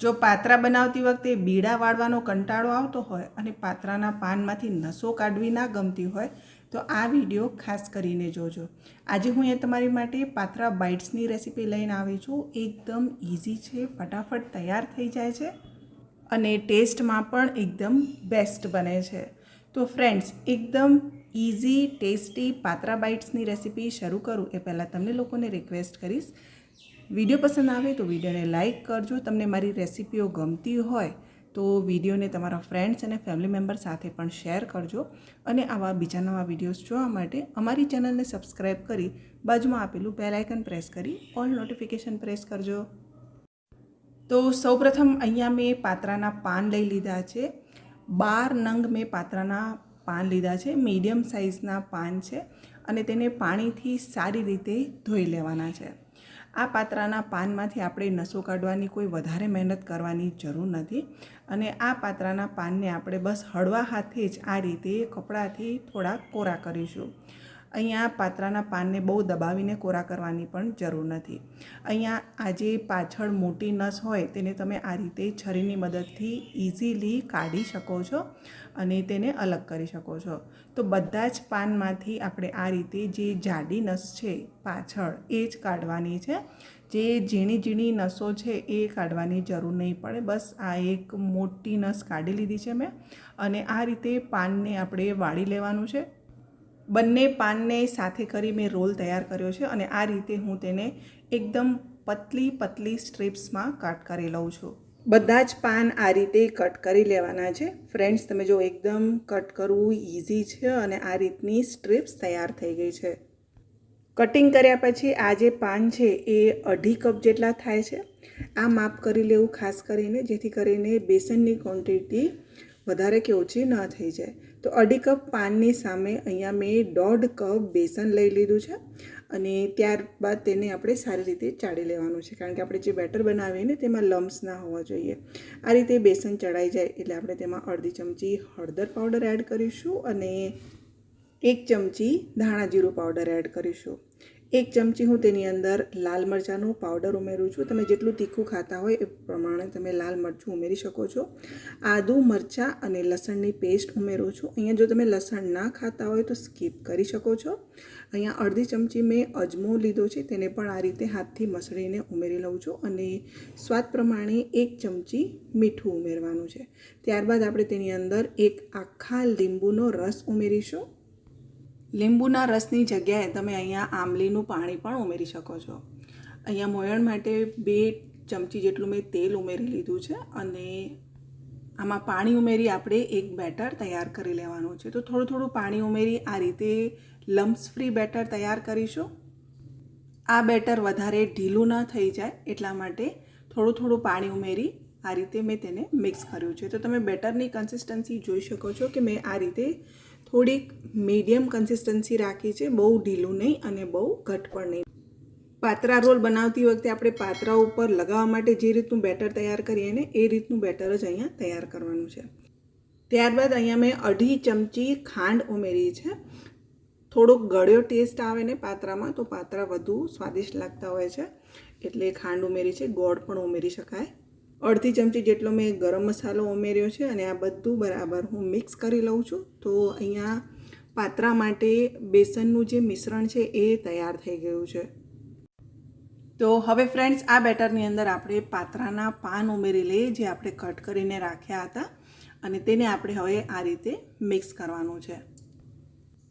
જો પાત્રા બનાવતી વખતે બીડા વાળવાનો કંટાળો આવતો હોય અને પાત્રાના પાનમાંથી નસો કાઢવી ના ગમતી હોય, તો આ વીડિયો ખાસ કરીને જોજો. આજે હું એ તમારી માટે પાત્રા બાઇટ્સની રેસીપી લઈને આવી છું. એકદમ ઇઝી છે, ફટાફટ તૈયાર થઈ જાય છે અને ટેસ્ટમાં પણ એકદમ બેસ્ટ બને છે. તો ફ્રેન્ડ્સ, એકદમ ઇઝી ટેસ્ટી પાત્રા બાઇટ્સની રેસીપી શરૂ કરું એ પહેલાં તમને લોકોને રિક્વેસ્ટ કરીશ વીડિયો પસંદ આવે તો વિડીયોને લાઇક કરજો. તમને મારી રેસીપીઓ ગમતી હોય તો વિડીયોને તમારા ફ્રેન્ડ્સ અને ફેમિલી મેમ્બર સાથે પણ શેર કરજો અને આવા બીજા નવા વિડીયોઝ જોવા માટે અમારી ચેનલને સબસ્ક્રાઈબ કરી બાજુમાં આપેલું બેલ પ્રેસ કરી ઓલ નોટિફિકેશન પ્રેસ કરજો. તો સૌપ્રથમ અહીંયા મેં પાત્રાના પાન લઈ લીધા છે. બાર નંગ મેં પાત્રાના પાન લીધા છે. મીડિયમ સાઇઝના પાન છે અને તેને પાણીથી સારી રીતે ધોઈ લેવાના છે. આ પાત્રાના પાનમાંથી આપણે નસો કાઢવાની કોઈ વધારે મહેનત કરવાની જરૂર નથી અને આ પાત્રાના પાનને આપણે બસ હળવા હાથે જ આ રીતે કપડાથી થોડા કોરા કરીશું. અહીંયા પાત્રાના પાનને બહુ દબાવીને કોરા કરવાની પણ જરૂર નથી. અહીંયા આ જે પાછળ મોટી નસ હોય તેને તમે આ રીતે છરીની મદદથી ઇઝીલી કાઢી શકો છો અને તેને અલગ કરી શકો છો. તો બધા જ પાનમાંથી આપણે આ રીતે જે જાડી નસ છે પાછળ એ જ કાઢવાની છે. જે ઝીણી ઝીણી નસો છે એ કાઢવાની જરૂર નહીં પડે. બસ આ એક મોટી નસ કાઢી લીધી છે મેં અને આ રીતે પાનને આપણે વાળી લેવાનું છે. બંને પાનને સાથે કરી મેં રોલ તૈયાર કર્યો છે અને આ રીતે હું તેને એકદમ પતલી પતલી સ્ટ્રીપ્સમાં કટ કરી લઉં છું. બધા જ પાન આ રીતે કટ કરી લેવાના છે. ફ્રેન્ડ્સ, તમે જો એકદમ કટ કરવું ઇઝી છે અને આ રીતની સ્ટ્રીપ્સ તૈયાર થઈ ગઈ છે. કટિંગ કર્યા પછી આ જે પાન છે એ અઢી કપ જેટલા થાય છે. આ માપ કરી લેવું ખાસ કરીને, જેથી કરીને બેસનની ક્વોન્ટિટી વધારે કે ઓછી ન થઈ જાય. તો અઢી કપ પાનની સામે અહીંયા મેં દોઢ કપ બેસન લઈ લીધું છે અને ત્યારબાદ તેને આપણે સારી રીતે ચાળી લેવાનું છે. કારણ કે આપણે જે બેટર બનાવીએ ને તેમાં લમ્સ ના હોવા જોઈએ. આ રીતે બેસન ચડાઈ જાય એટલે આપણે તેમાં અડધી ચમચી હળદર પાવડર એડ કરીશું અને એક ચમચી ધાણા જીરું પાવડર એડ કરીશું. એક ચમચી હું તેની અંદર લાલ મરચાંનો પાવડર ઉમેરું છું. તમે જેટલું તીખું ખાતા હોય એ પ્રમાણે તમે લાલ મરચું ઉમેરી શકો છો. આદું, મરચાં અને લસણની પેસ્ટ ઉમેરું છું. અહીંયા જો તમે લસણ ના ખાતા હોય તો સ્કીપ કરી શકો છો. અહીંયા અડધી ચમચી મેં અજમો લીધો છે. તેને પણ આ રીતે હાથથી મસળીને ઉમેરી લઉં છું અને સ્વાદ પ્રમાણે એક ચમચી મીઠું ઉમેરવાનું છે. ત્યારબાદ આપણે તેની અંદર એક આખા લીંબુનો રસ ઉમેરીશું. લીંબુના રસની જગ્યાએ તમે અહીંયા આંબલીનું પાણી પણ ઉમેરી શકો છો. અહીંયા મોયણ માટે બે ચમચી જેટલું મેં તેલ ઉમેરી લીધું છે અને આમાં પાણી ઉમેરી આપણે એક બેટર તૈયાર કરી લેવાનું છે. તો થોડું થોડું પાણી ઉમેરી આ રીતે લમ્સ ફ્રી બેટર તૈયાર કરીશું. આ બેટર વધારે ઢીલું ન થઈ જાય એટલા માટે થોડું થોડું પાણી ઉમેરી આ રીતે મેં તેને મિક્સ કર્યું છે. તો તમે બેટરની કન્સિસ્ટન્સી જોઈ શકો છો કે મેં આ રીતે થોડીક મીડિયમ કન્સિસ્ટન્સી રાખી છે, બહુ ઢીલું નહીં અને બહુ ઘટ પણ નહીં. પાત્રા રોલ બનાવતી વખતે આપણે પાત્રા ઉપર લગાવવા માટે જે રીતનું બેટર તૈયાર કરીએ ને એ રીતનું બેટર જ અહીંયા તૈયાર કરવાનું છે. ત્યારબાદ અહીંયા મેં અઢી ચમચી ખાંડ ઉમેરી છે. થોડોક ગળ્યો ટેસ્ટ આવે ને પાત્રામાં તો પાત્રા વધુ સ્વાદિષ્ટ લાગતા હોય છે. એટલે ખાંડ ઉમેરી છે, ગોળ પણ ઉમેરી શકાય. અડધી ચમચી જેટલો મેં ગરમ મસાલો ઉમેર્યો છે અને આ બધું બરાબર હું મિક્સ કરી લઉં છું. તો અહીંયા પાત્રા માટે બેસનનું જે મિશ્રણ છે એ તૈયાર થઈ ગયું છે. તો હવે ફ્રેન્ડ્સ, આ બેટરની અંદર આપણે પાત્રાના પાન ઉમેરી લઈએ, જે આપણે કટ કરીને રાખ્યા હતા. અને તેને આપણે હવે આ રીતે મિક્સ કરવાનું છે.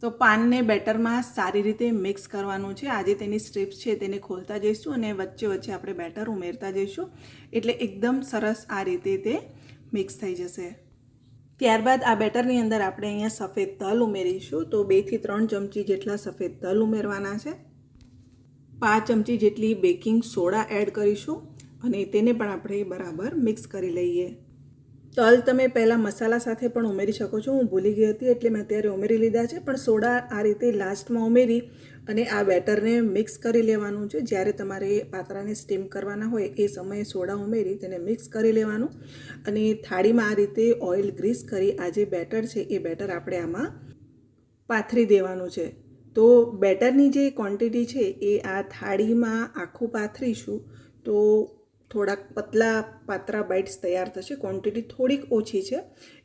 તો પાનને બેટરમાં સારી રીતે મિક્સ કરવાનું છે. આજે તેની સ્ટ્રીપ્સ છે તેને ખોલતા જઈશું અને વચ્ચે વચ્ચે આપણે બેટર ઉમેરતા જઈશું. એટલે એકદમ સરસ આ રીતે તે મિક્સ થઈ જશે. ત્યારબાદ આ બેટરની અંદર આપણે અહીંયા સફેદ તલ ઉમેરીશું. તો બેથી ત્રણ ચમચી જેટલા સફેદ તલ ઉમેરવાના છે. પાંચ ચમચી જેટલી બેકિંગ સોડા એડ કરીશું અને તેને પણ આપણે બરાબર મિક્સ કરી લઈએ. તલ તમે પહેલાં મસાલા સાથે પણ ઉમેરી શકો છો. હું ભૂલી ગઈ હતી એટલે મેં અત્યારે ઉમેરી લીધા છે. પણ સોડા આ રીતે લાસ્ટમાં ઉમેરી અને આ બેટરને મિક્સ કરી લેવાનું છે. જ્યારે તમારે પાત્રાને સ્ટીમ કરવાના હોય એ સમયે સોડા ઉમેરી તેને મિક્સ કરી લેવાનું. અને થાળીમાં આ રીતે ઓઇલ ગ્રીસ કરી આ જે બેટર છે એ બેટર આપણે આમાં પાથરી દેવાનું છે. તો બેટરની જે ક્વોન્ટિટી છે એ આ થાળીમાં આખું પાથરીશું તો થોડાક પતલા પાતરા બાઇટ્સ તૈયાર થશે. ક્વોન્ટિટી થોડીક ઓછી છે,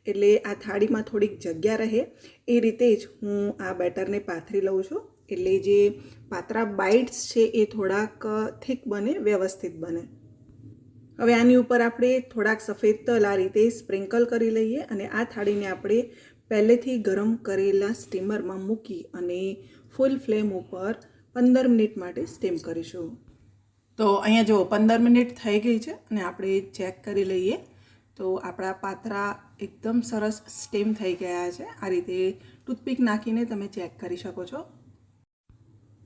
એટલે આ થાળીમાં થોડીક જગ્યા રહે. એ રીતે જ હું આ બેટરને પાથરી લઉં છું. એટલે જે પાતરા બાઇટ્સ છે એ થોડાક થીક બને, વ્યવસ્થિત બને. હવે આની ઉપર આપણે થોડાક સફેદ તલ આ રીતે સ્પ્રિંકલ કરી લઈએ અને આ થાળીને આપણે પહેલેથી ગરમ કરેલા સ્ટીમરમાં મૂકી અને ફૂલ ફ્લેમ ઉપર પંદર મિનિટ માટે સ્ટીમ કરીશું. તો અહીંયા જુઓ પંદર મિનિટ થઈ ગઈ છે અને આપણે ચેક કરી લઈએ. તો આપણા પાત્રા એકદમ સરસ સ્ટીમ થઈ ગયા છે. આ રીતે ટૂથપીક નાખીને તમે ચેક કરી શકો છો.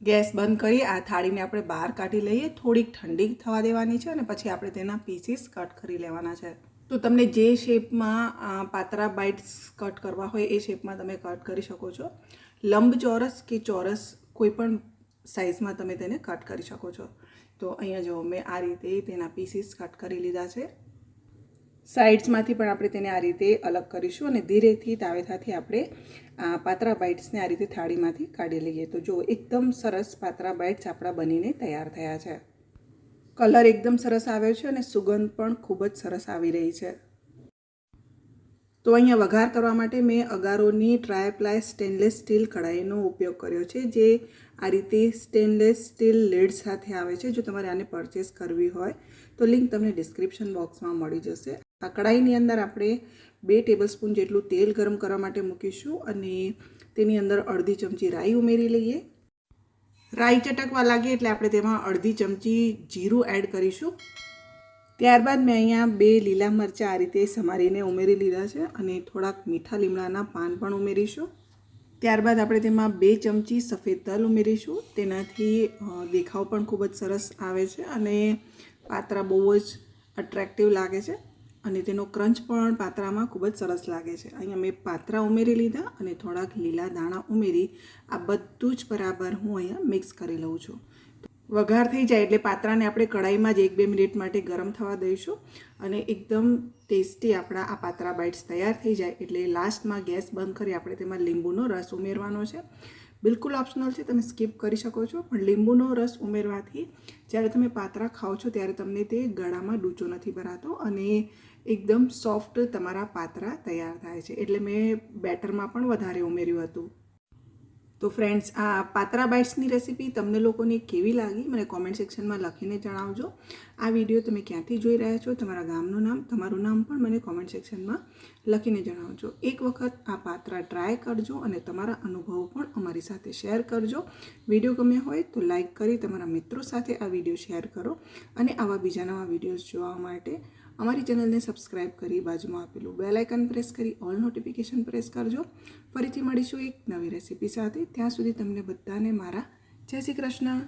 ગેસ બંધ કરી, આ થાળીને આપણે બહાર કાઢી લઈએ. થોડીક ઠંડી થવા દેવાની છે અને પછી આપણે તેના પીસીસ કટ કરી લેવાના છે. તો તમને જે શેપમાં પાતરા બાઇટ્સ કટ કરવા હોય એ શેપમાં તમે કટ કરી શકો છો. લંબ ચોરસ કે ચોરસ કોઈ પણ સાઇઝમાં તમે તેને કટ કરી શકો છો. તો અહીંયા જો મેં આ રીતે તેના પીસીસ કટ કરી લીધા છે. સાઇડ્સમાંથી પણ આપણે તેને આ રીતે અલગ કરીશું અને ધીરેથી તાવેથાથી આપણે, આ પાતરા બાઇટ્સને આ રીતે થાળીમાંથી કાઢી લઈએ. તો જો એકદમ સરસ પાતરા બાઇટ્સ આપણા બનીને તૈયાર થયા છે. કલર એકદમ સરસ આવ્યો છે અને સુગંધ પણ ખૂબ જ સરસ આવી રહી છે. તો અહીંયા વઘાર કરવા માટે મેં અગારોની ટ્રાયપ્લાય સ્ટેનલેસ સ્ટીલ કઢાઈનો ઉપયોગ કર્યો છે, જે આ રીતે સ્ટેનલેસ સ્ટીલ લીડ સાથે આવે છે. જો તમારે આને પરચેસ કરવી હોય, તો લિંક તમને ડિસ્ક્રિપ્શન બોક્સમાં મળી જશે. આ કડાઈની અંદર આપણે બે ટેબલસ્પૂન જેટલું તેલ ગરમ કરવા માટે મૂકીશું અને તેની અંદર અડધી ચમચી રાઈ ઉમેરી લઈએ. રાઈ ચટકવા લાગે એટલે આપણે તેમાં અડધી ચમચી જીરું એડ કરીશું. ત્યારબાદ મેં અહીંયા બે લીલા મરચાં આ રીતે સમારીને ઉમેરી લીધા છે અને થોડાક મીઠા લીમડાના પાન પણ ઉમેરીશું. ત્યારબાદ આપણે તેમાં બે ચમચી સફેદ તલ ઉમેરીશું. તેનાથી દેખાવ પણ ખૂબ જ સરસ આવે છે અને પાત્રા બહુ જ અટ્રેક્ટિવ લાગે છે અને તેનો ક્રંચ પણ પાત્રામાં ખૂબ જ સરસ લાગે છે. અહીંયા મેં પાત્રા ઉમેરી લીધા અને થોડાક લીલા દાણા ઉમેરી આ બધું જ બરાબર હું અહીંયા મિક્સ કરી લઉં છું. વઘાર થઈ જાય એટલે પાત્રાને આપણે કઢાઈમાં જ એક બે મિનિટ માટે ગરમ થવા દઈશું અને એકદમ ટેસ્ટી આપણા આ પાત્રા બાઇટ્સ તૈયાર થઈ જાય એટલે લાસ્ટમાં ગેસ બંધ કરી આપણે તેમાં લીંબુનો રસ ઉમેરવાનો છે. બિલકુલ ઓપ્શનલ છે, તમે સ્કીપ કરી શકો છો, પણ લીંબુનો રસ ઉમેરવાથી જ્યારે તમે પાત્રા ખાઓ છો ત્યારે તમને તે ગળામાં ડૂચો નથી ભરાતો અને એકદમ સોફ્ટ તમારા પાત્રા તૈયાર થાય છે. એટલે મેં બેટરમાં પણ વધારે ઉમેર્યું હતું. તો ફ્રેન્ડ્સ આ પાત્રા બાઇટ્સની રેસીપી તમને લોકોને કેવી લાગી, મને કોમેન્ટ સેક્શનમાં લખીને જણાવજો. આ વીડિયો તમે ક્યાંથી જોઈ રહ્યા છો, તમારા ગામનું નામ, તમારું નામ પણ મને કોમેન્ટ સેક્શનમાં લખીને જણાવજો. એક વખત આ પાત્રા ટ્રાય કરજો અને તમારા અનુભવો પણ અમારી સાથે શેર કરજો. વીડિયો ગમ્યો હોય તો લાઈક કરી તમારા મિત્રો સાથે આ વીડિયો શેર કરો અને આવા બીજા નવા વિડીયોઝ જોવા માટે અમારી ચેનલને સબસ્ક્રાઇબ કરી બાજુમાં આપેલું બેલ આઇકન પ્રેસ કરી ઓલ નોટિફિકેશન પ્રેસ કરજો. ફરીથી મળીશું એક નવી રેસીપી સાથે. ત્યાં સુધી તમને બધાને મારા જય શ્રી કૃષ્ણ.